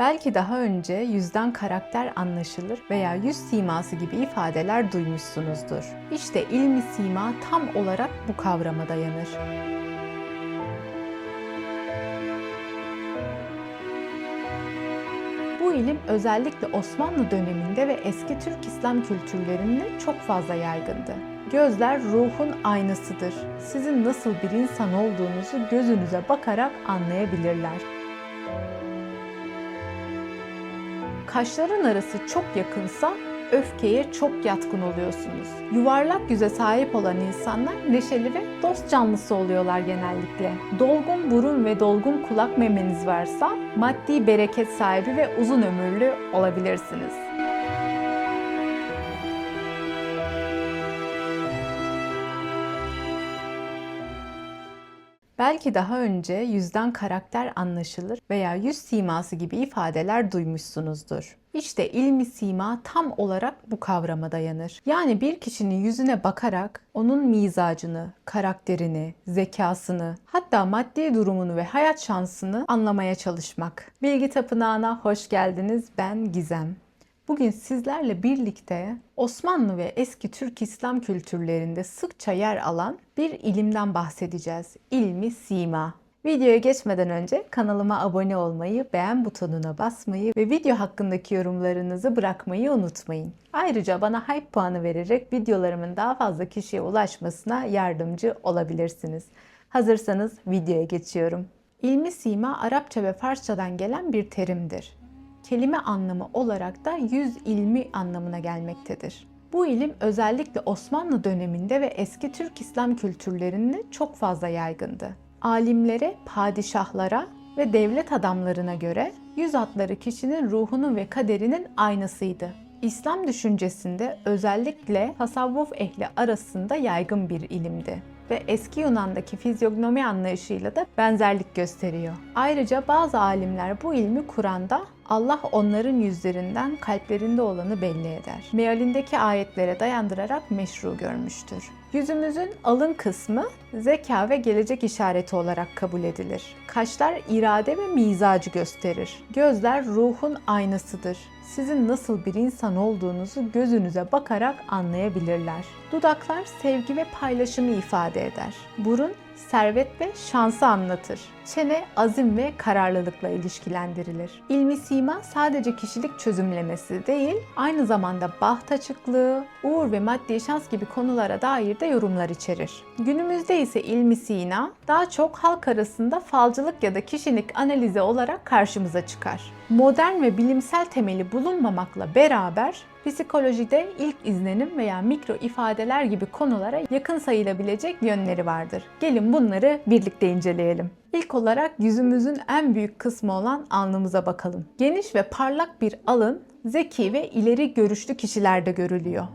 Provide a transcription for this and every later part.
Belki daha önce yüzden karakter anlaşılır veya yüz siması gibi ifadeler duymuşsunuzdur. İşte ilmi sima tam olarak bu kavrama dayanır. Bu ilim özellikle Osmanlı döneminde ve eski Türk İslam kültürlerinde çok fazla yaygındı. Gözler ruhun aynasıdır. Sizin nasıl bir insan olduğunuzu gözünüze bakarak anlayabilirler. Kaşların arası çok yakınsa öfkeye çok yatkın oluyorsunuz. Yuvarlak yüze sahip olan insanlar neşeli ve dost canlısı oluyorlar genellikle. Dolgun burun ve dolgun kulak memeniz varsa maddi bereket sahibi ve uzun ömürlü olabilirsiniz. Belki daha önce yüzden karakter anlaşılır veya yüz siması gibi ifadeler duymuşsunuzdur. İşte ilmi sima tam olarak bu kavrama dayanır. Yani bir kişinin yüzüne bakarak onun mizacını, karakterini, zekasını, hatta maddi durumunu ve hayat şansını anlamaya çalışmak. Bilgi Tapınağı'na hoş geldiniz. Ben Gizem. Bugün sizlerle birlikte Osmanlı ve eski Türk İslam kültürlerinde sıkça yer alan bir ilimden bahsedeceğiz. İlmi sima. Videoya geçmeden önce kanalıma abone olmayı, beğen butonuna basmayı ve video hakkındaki yorumlarınızı bırakmayı unutmayın. Ayrıca bana hype puanı vererek videolarımın daha fazla kişiye ulaşmasına yardımcı olabilirsiniz. Hazırsanız videoya geçiyorum. İlmi sima Arapça ve Farsçadan gelen bir terimdir kelime anlamı olarak da yüz ilmi anlamına gelmektedir. Bu ilim özellikle Osmanlı döneminde ve eski Türk İslam kültürlerinde çok fazla yaygındı. Alimlere, padişahlara ve devlet adamlarına göre yüz hatları kişinin ruhunun ve kaderinin aynasıydı. İslam düşüncesinde özellikle tasavvuf ehli arasında yaygın bir ilimdi ve eski Yunan'daki fizyognomi anlayışıyla da benzerlik gösteriyor. Ayrıca bazı alimler bu ilmi Kur'an'da Allah onların yüzlerinden kalplerinde olanı belli eder. Mealindeki ayetlere dayandırarak meşru görmüştür. Yüzümüzün alın kısmı zeka ve gelecek işareti olarak kabul edilir. Kaşlar irade ve mizacı gösterir. Gözler ruhun aynasıdır. Sizin nasıl bir insan olduğunuzu gözünüze bakarak anlayabilirler. Dudaklar sevgi ve paylaşımı ifade eder. Burun servet ve şansı anlatır. Çene azim ve kararlılıkla ilişkilendirilir. İlmi sima sadece kişilik çözümlemesi değil, aynı zamanda baht açıklığı, uğur ve maddi şans gibi konulara dair de yorumlar içerir. Günümüzde ise ilmi sina daha çok halk arasında falcılık ya da kişilik analizi olarak karşımıza çıkar. Modern ve bilimsel temeli bulunmamakla beraber psikolojide ilk izlenim veya mikro ifadeler gibi konulara yakın sayılabilecek yönleri vardır. Gelin bunları birlikte inceleyelim. İlk olarak yüzümüzün en büyük kısmı olan alnımıza bakalım. Geniş ve parlak bir alın zeki ve ileri görüşlü kişilerde görülüyor.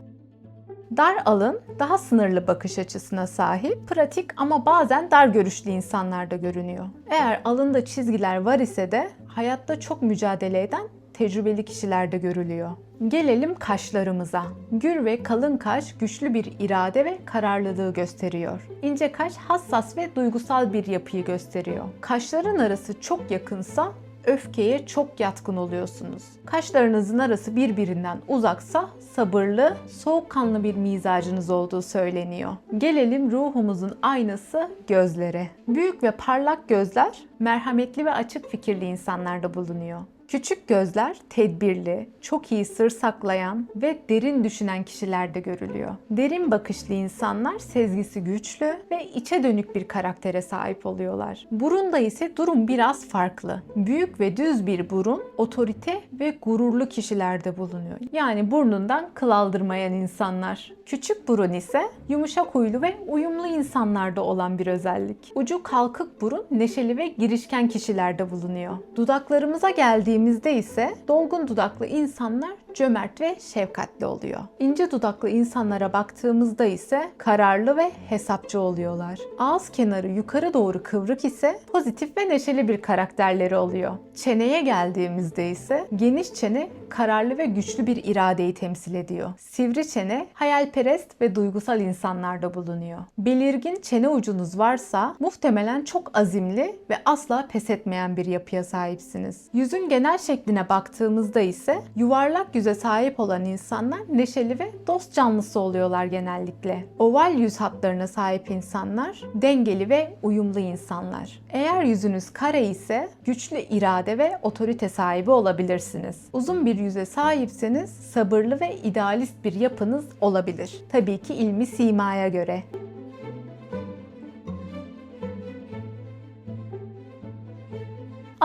Dar alın daha sınırlı bakış açısına sahip, pratik ama bazen dar görüşlü insanlarda görünüyor. Eğer alında çizgiler var ise de hayatta çok mücadele eden tecrübeli kişilerde görülüyor. Gelelim kaşlarımıza. Gür ve kalın kaş güçlü bir irade ve kararlılığı gösteriyor. İnce kaş hassas ve duygusal bir yapıyı gösteriyor. Kaşların arası çok yakınsa öfkeye çok yatkın oluyorsunuz. Kaşlarınızın arası birbirinden uzaksa sabırlı, soğukkanlı bir mizacınız olduğu söyleniyor. Gelelim ruhumuzun aynası gözlere. Büyük ve parlak gözler merhametli ve açık fikirli insanlarda bulunuyor. Küçük gözler tedbirli, çok iyi sır saklayan ve derin düşünen kişilerde görülüyor. Derin bakışlı insanlar sezgisi güçlü ve içe dönük bir karaktere sahip oluyorlar. Burunda ise durum biraz farklı. Büyük ve düz bir burun otorite ve gururlu kişilerde bulunuyor. Yani burnundan kıl aldırmayan insanlar. Küçük burun ise yumuşak huylu ve uyumlu insanlarda olan bir özellik. Ucu kalkık burun neşeli ve girişken kişilerde bulunuyor. Dudaklarımıza geldiğimizde ise dolgun dudaklı insanlar cömert ve şefkatli oluyor. İnce dudaklı insanlara baktığımızda ise kararlı ve hesapçı oluyorlar. Ağız kenarı yukarı doğru kıvrık ise pozitif ve neşeli bir karakterleri oluyor. Çeneye geldiğimizde ise geniş çene kararlı ve güçlü bir iradeyi temsil ediyor. Sivri çene hayalperest ve duygusal insanlar da bulunuyor. Belirgin çene ucunuz varsa muhtemelen çok azimli ve asla pes etmeyen bir yapıya sahipsiniz. Yüzün genel şekline baktığımızda ise yuvarlak yüze sahip olan insanlar neşeli ve dost canlısı oluyorlar genellikle. Oval yüz hatlarına sahip insanlar dengeli ve uyumlu insanlar. Eğer yüzünüz kare ise güçlü irade ve otorite sahibi olabilirsiniz. Uzun bir yüze sahipseniz sabırlı ve idealist bir yapınız olabilir. Tabii ki ilmi simaya göre.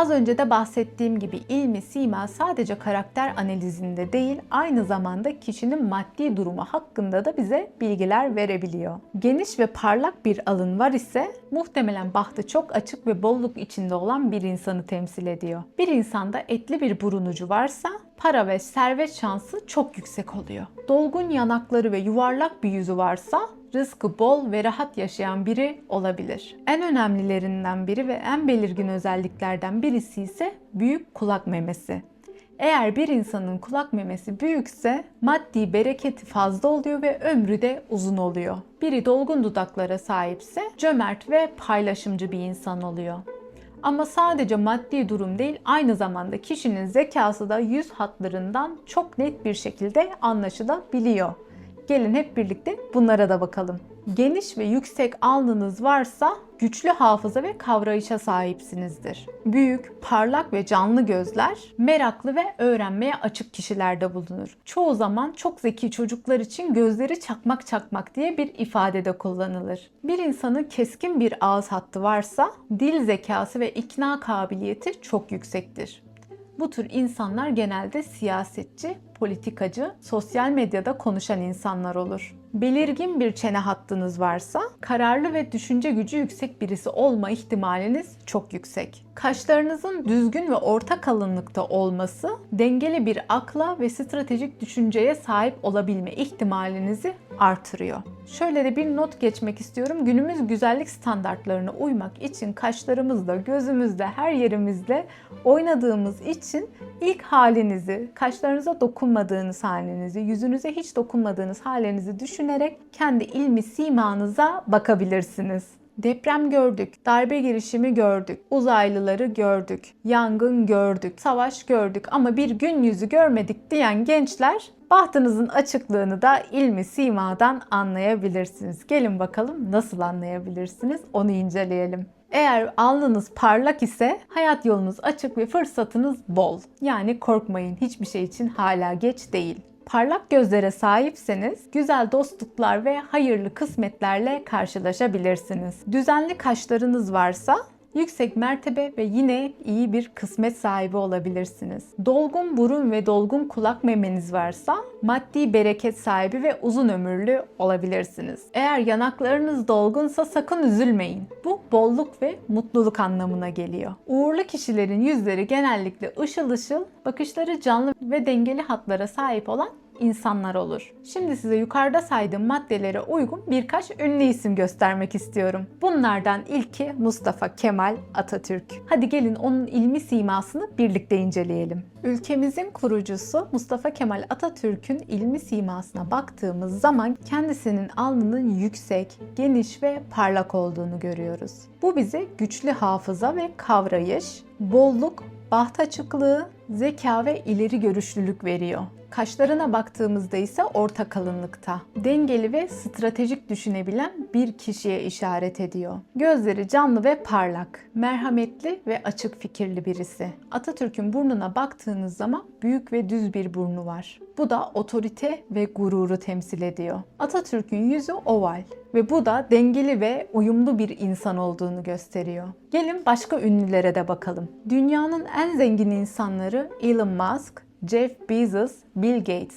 Az önce de bahsettiğim gibi ilmi sima sadece karakter analizinde değil, aynı zamanda kişinin maddi durumu hakkında da bize bilgiler verebiliyor. Geniş ve parlak bir alın var ise muhtemelen bahtı çok açık ve bolluk içinde olan bir insanı temsil ediyor. Bir insanda etli bir burun ucu varsa para ve servet şansı çok yüksek oluyor. Dolgun yanakları ve yuvarlak bir yüzü varsa rızkı bol ve rahat yaşayan biri olabilir. En önemlilerinden biri ve en belirgin özelliklerden birisi ise büyük kulak memesi. Eğer bir insanın kulak memesi büyükse maddi bereketi fazla oluyor ve ömrü de uzun oluyor. Biri dolgun dudaklara sahipse cömert ve paylaşımcı bir insan oluyor. Ama sadece maddi durum değil, aynı zamanda kişinin zekası da yüz hatlarından çok net bir şekilde anlaşılabiliyor. Gelin hep birlikte bunlara da bakalım. Geniş ve yüksek alnınız varsa güçlü hafıza ve kavrayışa sahipsinizdir. Büyük, parlak ve canlı gözler meraklı ve öğrenmeye açık kişilerde bulunur. Çoğu zaman çok zeki çocuklar için gözleri çakmak çakmak diye bir ifadede kullanılır. Bir insanın keskin bir ağız hattı varsa dil zekası ve ikna kabiliyeti çok yüksektir. Bu tür insanlar genelde siyasetçi, politikacı, sosyal medyada konuşan insanlar olur. Belirgin bir çene hattınız varsa kararlı ve düşünce gücü yüksek birisi olma ihtimaliniz çok yüksek. Kaşlarınızın düzgün ve orta kalınlıkta olması dengeli bir akla ve stratejik düşünceye sahip olabilme ihtimalinizi artırıyor. Şöyle de bir not geçmek istiyorum. Günümüz güzellik standartlarına uymak için kaşlarımızda, gözümüzde, her yerimizde oynadığımız için ilk halinizi, kaşlarınıza dokunmadığınız halinizi, yüzünüze hiç dokunmadığınız halinizi düşünerek kendi ilmi simanıza bakabilirsiniz. Deprem gördük, darbe girişimi gördük, uzaylıları gördük, yangın gördük, savaş gördük ama bir gün yüzü görmedik diyen gençler bahtınızın açıklığını da ilmi simadan anlayabilirsiniz. Gelin bakalım nasıl anlayabilirsiniz onu inceleyelim. Eğer alnınız parlak ise hayat yolunuz açık ve fırsatınız bol. Yani korkmayın hiçbir şey için hala geç değil. Parlak gözlere sahipseniz güzel dostluklar ve hayırlı kısmetlerle karşılaşabilirsiniz. Düzenli kaşlarınız varsa yüksek mertebe ve yine iyi bir kısmet sahibi olabilirsiniz. Dolgun burun ve dolgun kulak memeniz varsa maddi bereket sahibi ve uzun ömürlü olabilirsiniz. Eğer yanaklarınız dolgunsa sakın üzülmeyin. Bu bolluk ve mutluluk anlamına geliyor. Uğurlu kişilerin yüzleri genellikle ışıl ışıl, bakışları canlı ve dengeli hatlara sahip olan insanlar olur. Şimdi size yukarıda saydığım maddelere uygun birkaç ünlü isim göstermek istiyorum. Bunlardan ilki Mustafa Kemal Atatürk. Hadi gelin onun ilmi simasını birlikte inceleyelim. Ülkemizin kurucusu Mustafa Kemal Atatürk'ün ilmi simasına baktığımız zaman kendisinin alnının yüksek, geniş ve parlak olduğunu görüyoruz. Bu bize güçlü hafıza ve kavrayış, bolluk, baht açıklığı, zeka ve ileri görüşlülük veriyor. Kaşlarına baktığımızda ise orta kalınlıkta. Dengeli ve stratejik düşünebilen bir kişiye işaret ediyor. Gözleri canlı ve parlak, merhametli ve açık fikirli birisi. Atatürk'ün burnuna baktığınız zaman büyük ve düz bir burnu var. Bu da otorite ve gururu temsil ediyor. Atatürk'ün yüzü oval ve bu da dengeli ve uyumlu bir insan olduğunu gösteriyor. Gelin başka ünlülere de bakalım. Dünyanın en zengin insanları Elon Musk, Jeff Bezos, Bill Gates.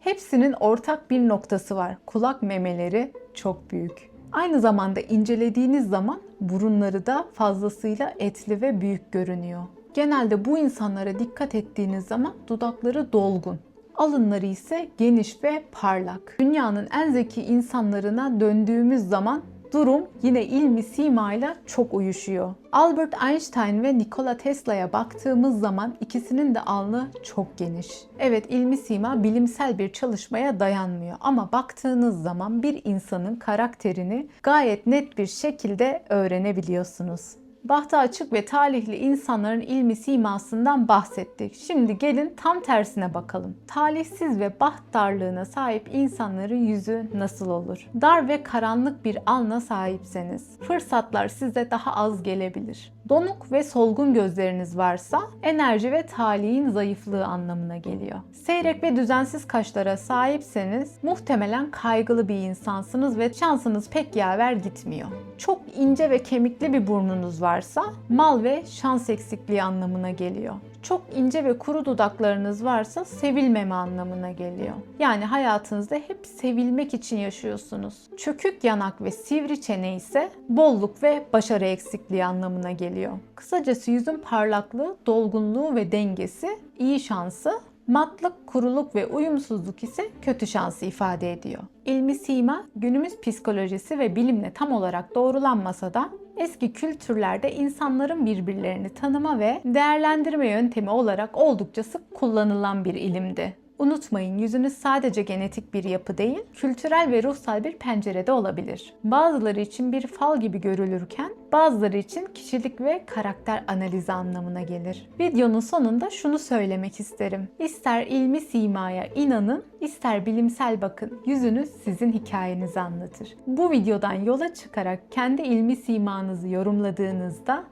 Hepsinin ortak bir noktası var. Kulak memeleri çok büyük. Aynı zamanda incelediğiniz zaman burunları da fazlasıyla etli ve büyük görünüyor. Genelde bu insanlara dikkat ettiğiniz zaman dudakları dolgun. Alınları ise geniş ve parlak. Dünyanın en zeki insanlarına döndüğümüz zaman durum yine ilmi simayla çok uyuşuyor. Albert Einstein ve Nikola Tesla'ya baktığımız zaman ikisinin de alnı çok geniş. Evet ilmi sima bilimsel bir çalışmaya dayanmıyor ama baktığınız zaman bir insanın karakterini gayet net bir şekilde öğrenebiliyorsunuz. Bahtı açık ve talihli insanların ilmi simasından bahsettik. Şimdi gelin tam tersine bakalım. Talihsiz ve baht darlığına sahip insanların yüzü nasıl olur? Dar ve karanlık bir alna sahipseniz fırsatlar size daha az gelebilir. Donuk ve solgun gözleriniz varsa enerji ve talihin zayıflığı anlamına geliyor. Seyrek ve düzensiz kaşlara sahipseniz muhtemelen kaygılı bir insansınız ve şansınız pek yaver gitmiyor. Çok ince ve kemikli bir burnunuz varsa mal ve şans eksikliği anlamına geliyor. Çok ince ve kuru dudaklarınız varsa sevilmeme anlamına geliyor. Yani hayatınızda hep sevilmek için yaşıyorsunuz. Çökük yanak ve sivri çene ise bolluk ve başarı eksikliği anlamına geliyor. Kısacası yüzün parlaklığı, dolgunluğu ve dengesi iyi şansı, matlık, kuruluk ve uyumsuzluk ise kötü şansı ifade ediyor. İlmi sima günümüz psikolojisi ve bilimle tam olarak doğrulanmasa da eski kültürlerde insanların birbirlerini tanıma ve değerlendirme yöntemi olarak oldukça sık kullanılan bir ilimdi. Unutmayın yüzünüz sadece genetik bir yapı değil, kültürel ve ruhsal bir pencerede olabilir. Bazıları için bir fal gibi görülürken bazıları için kişilik ve karakter analizi anlamına gelir. Videonun sonunda şunu söylemek isterim. İster ilmi simaya inanın, ister bilimsel bakın. Yüzünüz sizin hikayenizi anlatır. Bu videodan yola çıkarak kendi ilmi simanızı yorumladığınızda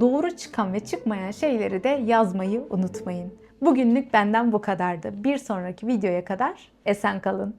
doğru çıkan ve çıkmayan şeyleri de yazmayı unutmayın. Bugünlük benden bu kadardı. Bir sonraki videoya kadar esen kalın.